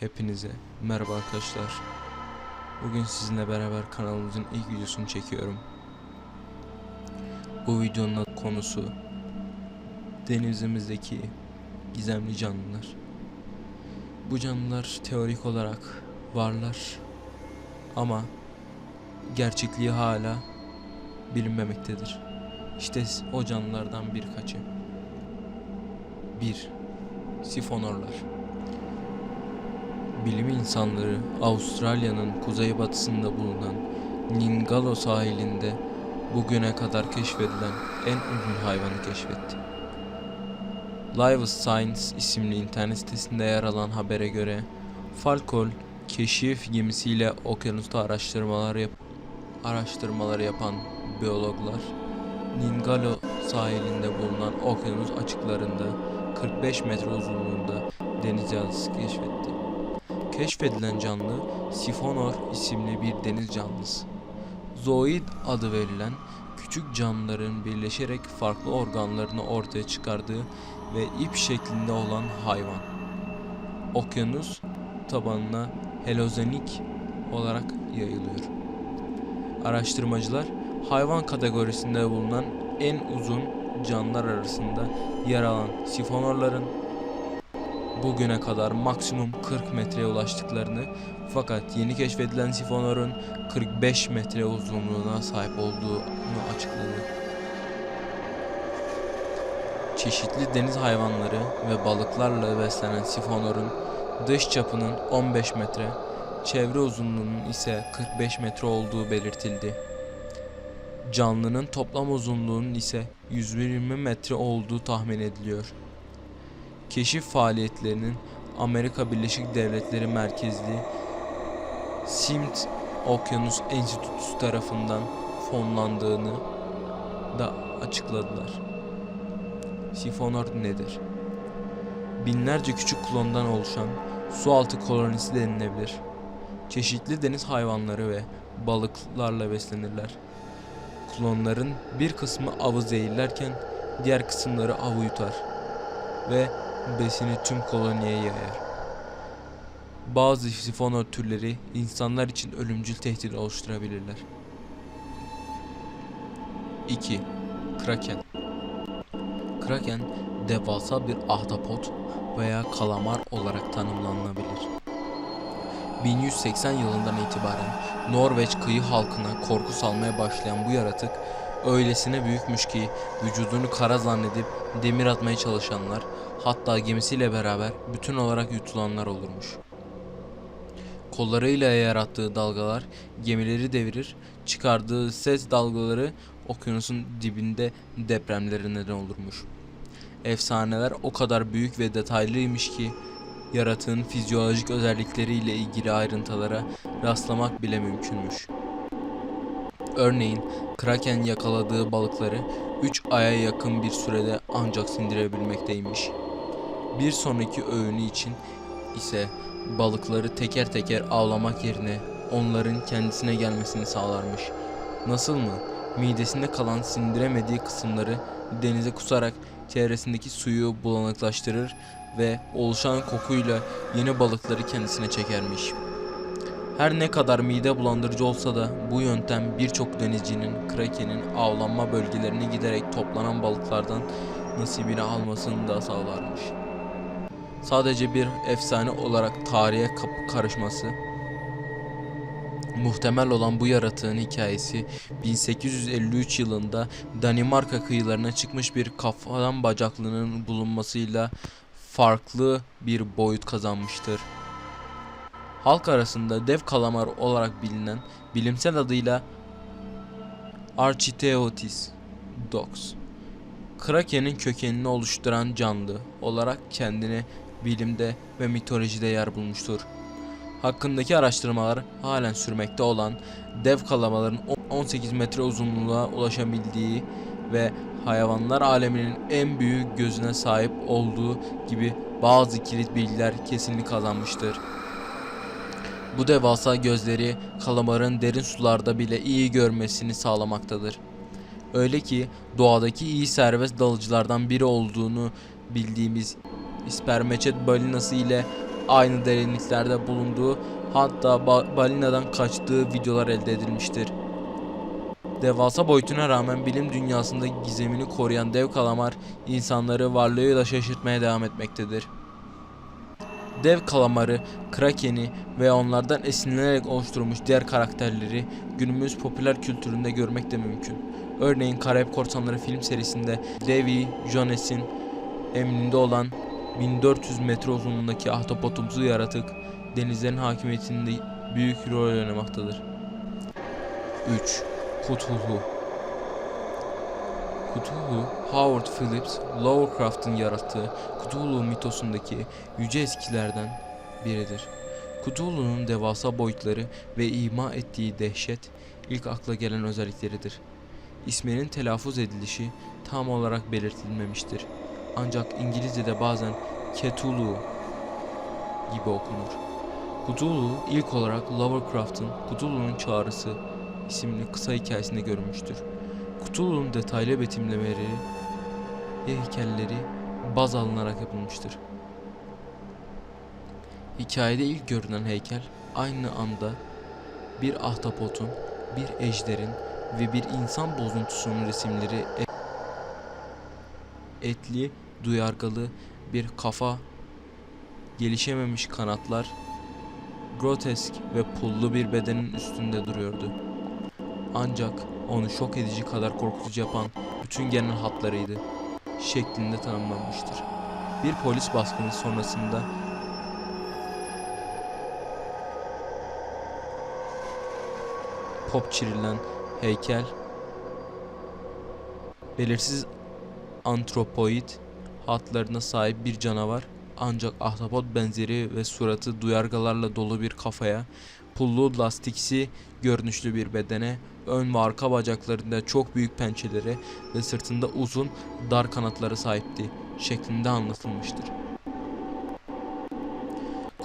Hepinize merhaba arkadaşlar. Bugün sizinle beraber kanalımızın ilk videosunu çekiyorum. Bu videonun konusu denizimizdeki gizemli canlılar. Bu canlılar teorik olarak varlar ama gerçekliği hala bilinmemektedir. İşte o canlılardan birkaçı. 1. Sifonorlar. Bilim insanları Avustralya'nın kuzeybatısında bulunan Ningalo sahilinde bugüne kadar keşfedilen en uzun hayvanı keşfetti. Live Science isimli internet sitesinde yer alan habere göre Falkol keşif gemisiyle okyanusta araştırmalar yap araştırmaları yapan biyologlar Ningalo sahilinde bulunan okyanus açıklarında 45 metre uzunluğunda deniz canlısı keşfetti. Keşfedilen canlı Sifonor isimli bir deniz canlısı. Zooid adı verilen küçük canlıların birleşerek farklı organlarını ortaya çıkardığı ve ip şeklinde olan hayvan. Okyanus tabanına helozenik olarak yayılıyor. Araştırmacılar hayvan kategorisinde bulunan en uzun canlılar arasında yer alan sifonorların bugüne kadar maksimum 40 metreye ulaştıklarını fakat yeni keşfedilen sifonorun 45 metre uzunluğuna sahip olduğunu açıkladı. Çeşitli deniz hayvanları ve balıklarla beslenen sifonorun dış çapının 15 metre, çevre uzunluğunun ise 45 metre olduğu belirtildi. Canlının toplam uzunluğunun ise 120 metre olduğu tahmin ediliyor. Keşif faaliyetlerinin Amerika Birleşik Devletleri merkezli Simt Okyanus Enstitüsü tarafından fonlandığını da açıkladılar. Sifonor nedir? Binlerce küçük klondan oluşan sualtı kolonisi denilebilir. Çeşitli deniz hayvanları ve balıklarla beslenirler. Klonların bir kısmı avı zehirlerken diğer kısımları avı yutar ve besini tüm koloniye yayar. Bazı sifonor türleri insanlar için ölümcül tehdit oluşturabilirler. 2. Kraken Kraken devasa bir ahtapot veya kalamar olarak tanımlanabilir. 1180 yılından itibaren Norveç kıyı halkına korku salmaya başlayan bu yaratık öylesine büyükmüş ki vücudunu kara zannedip demir atmaya çalışanlar hatta gemisiyle beraber bütün olarak yutulanlar olurmuş. Kollarıyla yarattığı dalgalar gemileri devirir, çıkardığı ses dalgaları okyanusun dibinde depremlere neden olurmuş. Efsaneler o kadar büyük ve detaylıymış ki yaratığın fizyolojik özellikleriyle ilgili ayrıntılara rastlamak bile mümkünmüş. Örneğin Kraken yakaladığı balıkları 3 aya yakın bir sürede ancak sindirebilmekteymiş. Bir sonraki öğünü için ise balıkları teker teker avlamak yerine onların kendisine gelmesini sağlarmış. Nasıl mı? Midesinde kalan sindiremediği kısımları denize kusarak çevresindeki suyu bulanıklaştırır ve oluşan kokuyla yeni balıkları kendisine çekermiş. Her ne kadar mide bulandırıcı olsa da bu yöntem birçok denizcinin krakenin avlanma bölgelerine giderek toplanan balıklardan nasibini almasını da sağlarmış. Sadece bir efsane olarak tarihe kapı karışması muhtemel olan bu yaratığın hikayesi 1853 yılında Danimarka kıyılarına çıkmış bir kafadan bacaklının bulunmasıyla farklı bir boyut kazanmıştır. Halk arasında dev kalamar olarak bilinen bilimsel adıyla Architeuthis dox. Kraken'in kökenini oluşturan canlı olarak kendini bilimde ve mitolojide yer bulmuştur. Hakkındaki araştırmalar halen sürmekte olan dev kalamaların 18 metre uzunluğuna ulaşabildiği ve hayvanlar aleminin en büyük gözüne sahip olduğu gibi bazı kilit bilgiler kesinlik kazanmıştır. Bu devasa gözleri kalamarın derin sularda bile iyi görmesini sağlamaktadır. Öyle ki doğadaki iyi serbest dalıcılardan biri olduğunu bildiğimiz ispermeçet balinası ile aynı derinliklerde bulunduğu hatta ba- balinadan kaçtığı videolar elde edilmiştir. Devasa boyutuna rağmen bilim dünyasında gizemini koruyan dev kalamar insanları varlığıyla şaşırtmaya devam etmektedir. Dev kalamarı, krakeni ve onlardan esinlenerek oluşturulmuş diğer karakterleri günümüz popüler kültüründe görmek de mümkün. Örneğin Karayip Korsanları film serisinde Levi Jones'in emrinde olan 1400 metre uzunluğundaki ahtapotumsu yaratık denizlerin hakimiyetinde büyük rol oynamaktadır. 3. Cthulhu Cthulhu, Howard Phillips Lovecraft'ın yarattığı Cthulhu mitosundaki yüce eskilerden biridir. Cthulhu'nun devasa boyutları ve ima ettiği dehşet ilk akla gelen özellikleridir. İsminin telaffuz edilişi tam olarak belirtilmemiştir. Ancak İngilizce'de bazen Cthulhu gibi okunur. Cthulhu ilk olarak Lovecraft'ın Cthulhu'nun Çağrısı isimli kısa hikayesinde görülmüştür. Cthulhu'nun detaylı betimlemeleri ve heykelleri baz alınarak yapılmıştır. Hikayede ilk görünen heykel aynı anda bir ahtapotun, bir ejderin ve bir insan bozuntusunun resimleri e- etli, duyargalı bir kafa, gelişememiş kanatlar, grotesk ve pullu bir bedenin üstünde duruyordu. Ancak onu şok edici kadar korkutucu yapan bütün genel hatlarıydı şeklinde tanımlanmıştır. Bir polis baskını sonrasında pop çirilen heykel belirsiz antropoid hatlarına sahip bir canavar ancak ahtapot benzeri ve suratı duyargalarla dolu bir kafaya, pullu lastiksi görünüşlü bir bedene, ön ve arka bacaklarında çok büyük pençeleri ve sırtında uzun, dar kanatları sahipti şeklinde anlatılmıştır.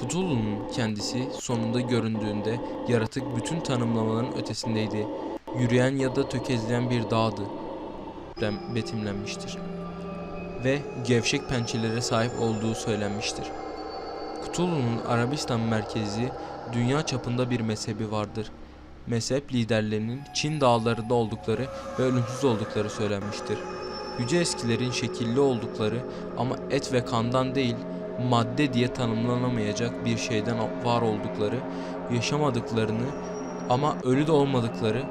Cthulhu'nun kendisi sonunda göründüğünde yaratık bütün tanımlamaların ötesindeydi. Yürüyen ya da tökezleyen bir dağdı betimlenmiştir ve gevşek pençelere sahip olduğu söylenmiştir. Cthulhu'nun Arabistan merkezi dünya çapında bir mezhebi vardır. Mezhep liderlerinin Çin dağlarında oldukları ve ölümsüz oldukları söylenmiştir. Yüce eskilerin şekilli oldukları ama et ve kandan değil madde diye tanımlanamayacak bir şeyden var oldukları, yaşamadıklarını ama ölü de olmadıkları,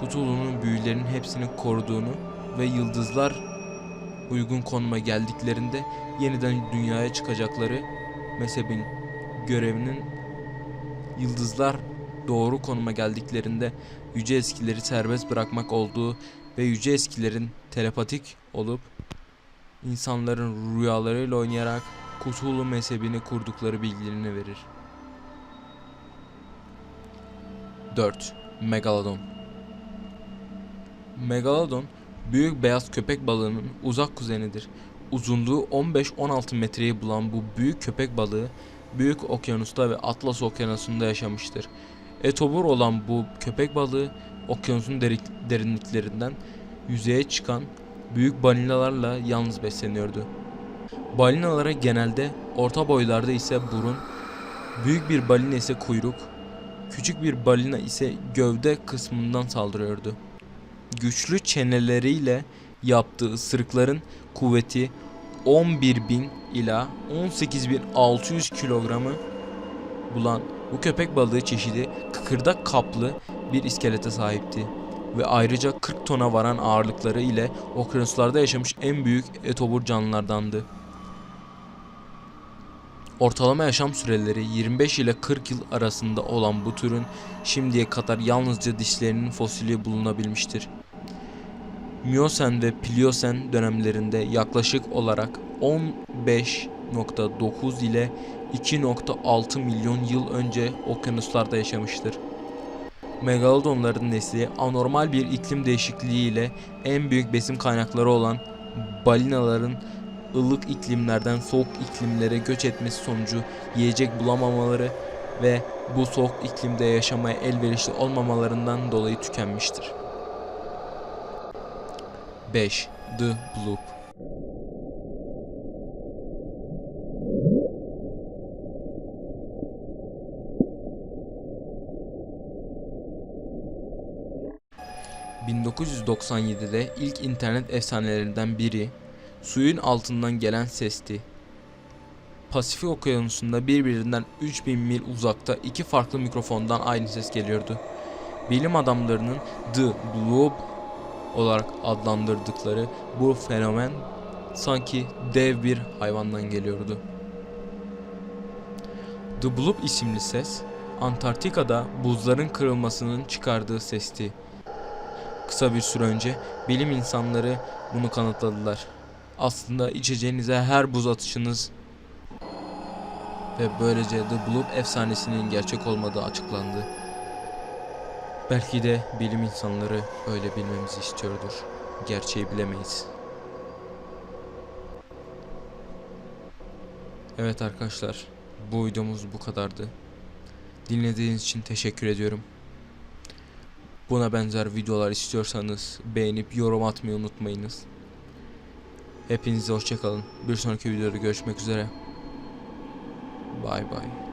Cthulhu'nun büyülerinin hepsini koruduğunu ve yıldızlar uygun konuma geldiklerinde yeniden dünyaya çıkacakları mezhebin görevinin yıldızlar doğru konuma geldiklerinde yüce eskileri serbest bırakmak olduğu ve yüce eskilerin telepatik olup insanların rüyalarıyla oynayarak Cthulhu mezhebini kurdukları bilgilerini verir. 4. Megalodon Megalodon büyük beyaz köpek balığının uzak kuzenidir. Uzunluğu 15-16 metreyi bulan bu büyük köpek balığı Büyük Okyanus'ta ve Atlas Okyanusu'nda yaşamıştır. Etobur olan bu köpek balığı okyanusun derinliklerinden yüzeye çıkan büyük balinalarla yalnız besleniyordu. Balinalara genelde orta boylarda ise burun, büyük bir balina ise kuyruk, küçük bir balina ise gövde kısmından saldırıyordu. Güçlü çeneleriyle yaptığı ısırıkların kuvveti 11.000 ila 18.600 kilogramı bulan bu köpek balığı çeşidi kıkırdak kaplı bir iskelete sahipti ve ayrıca 40 tona varan ağırlıkları ile okyanuslarda yaşamış en büyük etobur canlılardandı. Ortalama yaşam süreleri 25 ile 40 yıl arasında olan bu türün şimdiye kadar yalnızca dişlerinin fosili bulunabilmiştir. Miyosen ve Pliosen dönemlerinde yaklaşık olarak 15.9 ile 2.6 milyon yıl önce okyanuslarda yaşamıştır. Megalodonların nesli anormal bir iklim değişikliği ile en büyük besin kaynakları olan balinaların ılık iklimlerden soğuk iklimlere göç etmesi sonucu yiyecek bulamamaları ve bu soğuk iklimde yaşamaya elverişli olmamalarından dolayı tükenmiştir. 5. The Bloop ...1997'de ilk internet efsanelerinden biri... ...suyun altından gelen sesti. Pasifik Okyanusu'nda birbirinden 3000 mil uzakta iki farklı mikrofondan aynı ses geliyordu. Bilim adamlarının The Bloop olarak adlandırdıkları bu fenomen sanki dev bir hayvandan geliyordu. The Blob isimli ses, Antarktika'da buzların kırılmasının çıkardığı sesti. Kısa bir süre önce bilim insanları bunu kanıtladılar. Aslında içeceğinize her buz atışınız ve böylece The Blob efsanesinin gerçek olmadığı açıklandı. Belki de bilim insanları öyle bilmemizi istiyordur. Gerçeği bilemeyiz. Evet arkadaşlar, bu videomuz bu kadardı. Dinlediğiniz için teşekkür ediyorum. Buna benzer videolar istiyorsanız beğenip yorum atmayı unutmayınız. Hepinize hoşçakalın. Bir sonraki videoda görüşmek üzere. Bay bay.